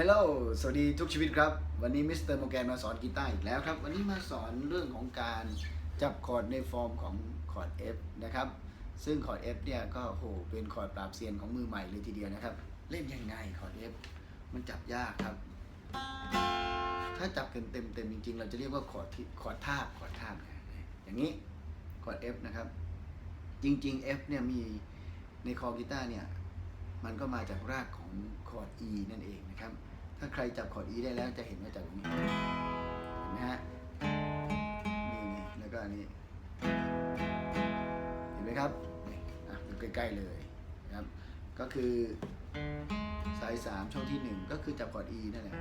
ฮลโหลสวัสดีทุกชีวิตครับ วันนี้มิสเตอร์โมแกนมาสอนกีตาร์อีกแล้วครับ วันนี้มาสอนเรื่องของการจับคอร์ดในฟอร์มของคอร์ด F นะครับ ซึ่งคอร์ด F เนี่ยก็โหเป็นคอร์ดปราบเซียนของมือใหม่เลยทีเดียวนะครับ เล่นยังไงคอร์ด F มันจับยากครับ ถ้าจับกันเต็มเต็มๆจริง ๆ เราจะเรียกว่าคอร์ดที่คอร์ดทาบคอร์ดทาบอย่างนี้คอร์ด F นะครับ จริง ๆ F เนี่ยมีในคอกีตาร์เนี่ย มันก็มาจากรากของคอร์ด E นั่นเองนะครับ ถ้าใครจับคอร์ด E ได้แล้วจะเห็นว่าจากตรงนี้เห็นไหมฮะนี่นี่แล้วก็อันนี้ เห็นไหมครับนี่อะดูใกล้ ๆ เลยนะครับ ก็คือสาย 3 ช่องที่ 1 ก็คือจับคอร์ด E นั่นแหละ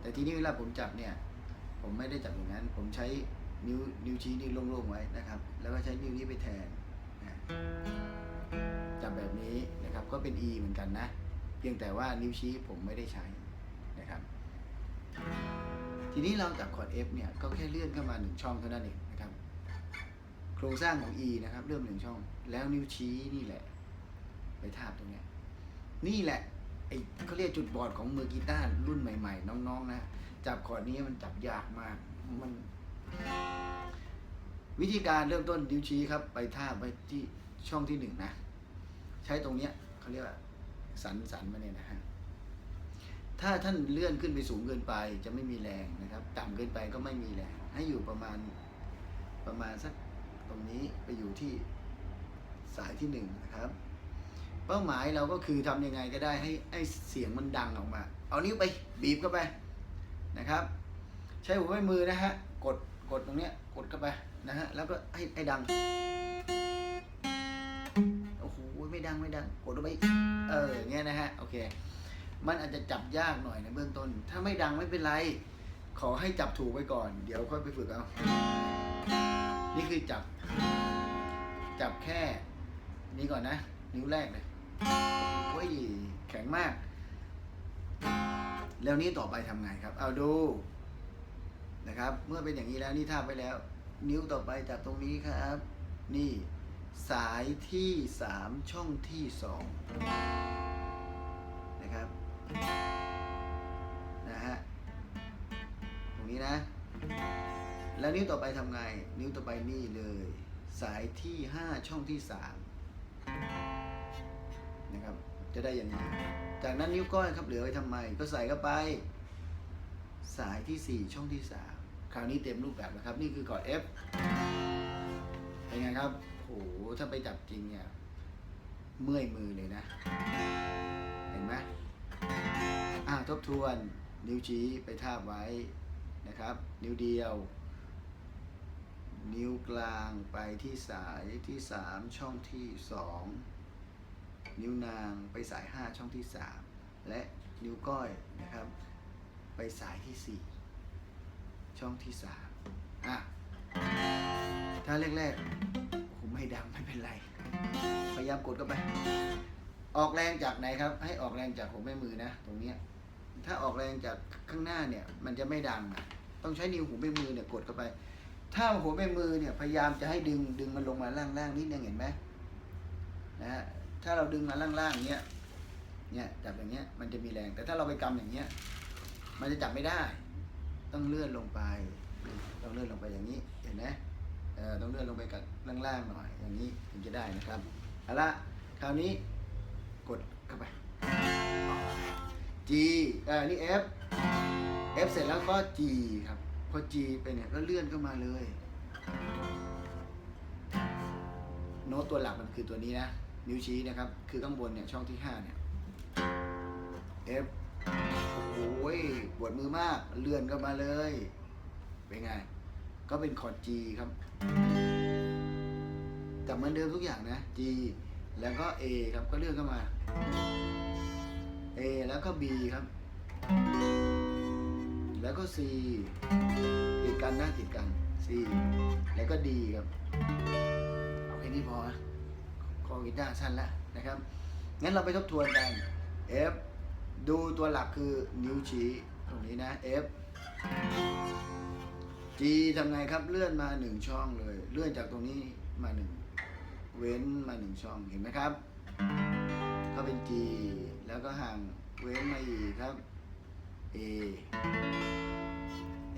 แต่ทีนี้เวลาผมจับเนี่ย ผมไม่ได้จับอย่างนั้น ผมใช้นิ้วนิ้วชี้นี่โล่งๆไว้นะครับ แล้วก็ใช้นิ้วนี้ไปแทนนะ แบบนี้นะครับก็เป็น E เหมือนกันนะ เพียงแต่ว่านิ้วชี้ผมไม่ได้ใช้นะครับ ทีนี้เราจับคอร์ด F เนี่ยก็แค่เลื่อนเข้ามาหนึ่งช่องเท่านั้นเองนะครับ โครงสร้างของ E นะครับเริ่มหนึ่งช่อง แล้วนิ้วชี้นี่แหละ ไปทาบตรงเนี้ยนี่แหละไอ้เขาเรียกจุดบอดของมือกีตาร์รุ่นใหม่ ๆ น้องๆนะจับคอร์ดนี้มันจับยากมากมัน วิธีการเริ่มต้นนิ้วชี้ครับ ไปทาบไว้ที่ช่องที่หนึ่งนะ ใช้ตรงเนี้ยเขาเรียกว่าสันสันมาเนี่ยนะฮะถ้าท่านเลื่อนขึ้นไปสูงเกินไปจะไม่มีแรงนะครับ ต่ำเกินไปก็ไม่มีแรง ให้อยู่ประมาณประมาณสักตรงนี้ไปอยู่ที่สายที่หนึ่งนะครับ เป้าหมายเราก็คือทำยังไงก็ได้ให้ให้เสียงมันดังออกมา เอานิ้วไปบีบเข้าไปนะครับ ใช้หัวแม่มือนะฮะกดกดตรงเนี้ยกดเข้าไปนะฮะแล้วก็ให้ให้ดัง ดังไม่ดังกดลงไปเอออย่างเงี้ยนะฮะโอเคมันอาจจะจับยากหน่อยในเบื้องต้น ถ้าไม่ดังไม่เป็นไร ขอให้จับถูกไว้ก่อน เดี๋ยวค่อยไปฝึกเอา นี่คือจับ จับแค่นี้ก่อนนะ นิ้วแรกเลยโอ้ยแข็งมาก แล้วนี้ต่อไปทำไงครับ เอาดูนะครับ เมื่อเป็นอย่างนี้แล้วนี่ทาไปแล้ว นิ้วต่อไปจับตรงนี้ครับ นี่ สายที่สามช่องที่สองนะครับ นะฮะ ตรงนี้นะ แล้วนิ้วต่อไปทำไง นิ้วต่อไปนี่เลย สายที่ห้าช่องที่สามนะครับ จะได้อย่างนี้จากนั้นนิ้วก้อยครับเหลือไว้ทำไม ก็ใส่เข้าไป สายที่สี่ช่องที่สามคราวนี้เต็มรูปแบบแล้วครับ นี่คือคอด F เป็นไงครับ ถ้าไปจับจริงเนี่ยเมื่อยมือเลยนะ เห็นไหมอ่าทบทวนนิ้วชี้ไปทาบไว้นะครับ นิ้วเดียว นิ้วกลางไปที่สายที่สามช่องที่สองนิ้วนางไปสายห้าช่องที่สามและนิ้วก้อยนะครับ ไปสายที่สี่ช่องที่สามอะถ้าแรกๆ ไม่ดังไม่เป็นไร พยายามกดเข้าไป ออกแรงจากไหนครับ ให้ออกแรงจากหัวแม่มือนะ ตรงเนี้ยถ้าออกแรงจากข้างหน้าเนี่ยมันจะไม่ดังอะต้องใช้นิ้วหัวแม่มือเนี่ยกดเข้าไป ถ้าหัวแม่มือเนี่ยพยายามจะให้ดึงดึงมันลงมาล่างๆนิดนึงเห็นไหมนะฮะถ้าเราดึงมาล่างๆเนี้ยเนี่ยจับอย่างเงี้ยมันจะมีแรง แต่ถ้าเราไปกำอย่างเงี้ยมันจะจับไม่ได้ ต้องเลื่อนลงไป ต้องเลื่อนลงไปอย่างนี้เห็นไหม เออต้องเลื่อนลงไปกับล่างๆหน่อยอย่างนี้ถึงจะได้นะครับเอาละคราวนี้กดเข้าไป G เออนี่ F F เสร็จแล้วก็ G ครับ พอ G ไปเนี่ยก็เลื่อนเข้ามาเลย โน้ตตัวหลักมันคือตัวนี้นะ นิ้วชี้นะครับ คือข้างบนเนี่ยช่องที่ 5 เนี่ย F โอ้ยปวดมือมาก เลื่อนเข้ามาเลย เป็นไง ก็เป็นคอร์ด G ครับแต่เหมือนเดิมทุกอย่างนะ G แล้วก็ A ครับก็เลื่อนเข้ามา A แล้วก็ B ครับ แล้วก็ C ติดกันนะติดกัน C แล้วก็ D ครับเอาแค่นี้พอคอกีตาร์สั้นแล้วนะครับ งั้นเราไปทบทวนกัน F ดูตัวหลักคือนิ้วชี้ตรงนี้นะ F G ทำไงครับเลื่อนมาหนึ่งช่องเลย เลื่อนจากตรงนี้มาหนึ่งเว้นมาหนึ่งช่องเห็นไหมครับ ก็เป็น G แล้วก็ห่างเว้นมาอีกครับ A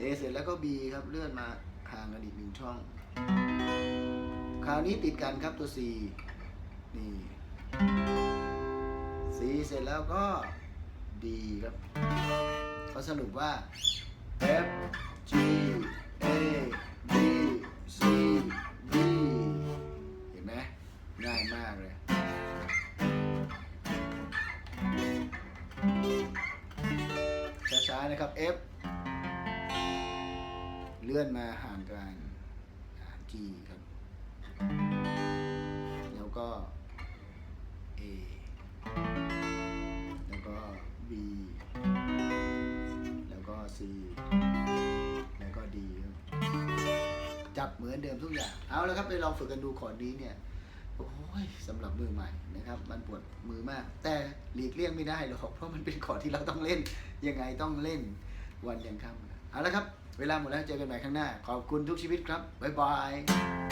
A เสร็จแล้วก็ B ครับเลื่อนมาห่างกันอีกหนึ่งช่อง คราวนี้ติดกันครับตัว C นี่ C เสร็จแล้วก็ D ครับเขาสรุปว่า F ช้าๆนะครับ F เลื่อนมาห่างกัน G ครับ แล้วก็ A แล้วก็ B แล้วก็ C แล้วก็ D ครับจับเหมือนเดิมทุกอย่าง เอาแล้วครับไปลองฝึกกันดูคอร์ดนี้เนี่ย โอ้ยสำหรับมือใหม่นะครับมันปวดมือมาก แต่หลีกเลี่ยงไม่ได้หรอกเพราะมันเป็นคอร์ดที่เราต้องเล่นยังไงต้องเล่นวันยังค่ำเอาละครับ เวลาหมดแล้วเจอกันใหม่ข้างหน้า ขอบคุณทุกชีวิตครับบ๊ายบาย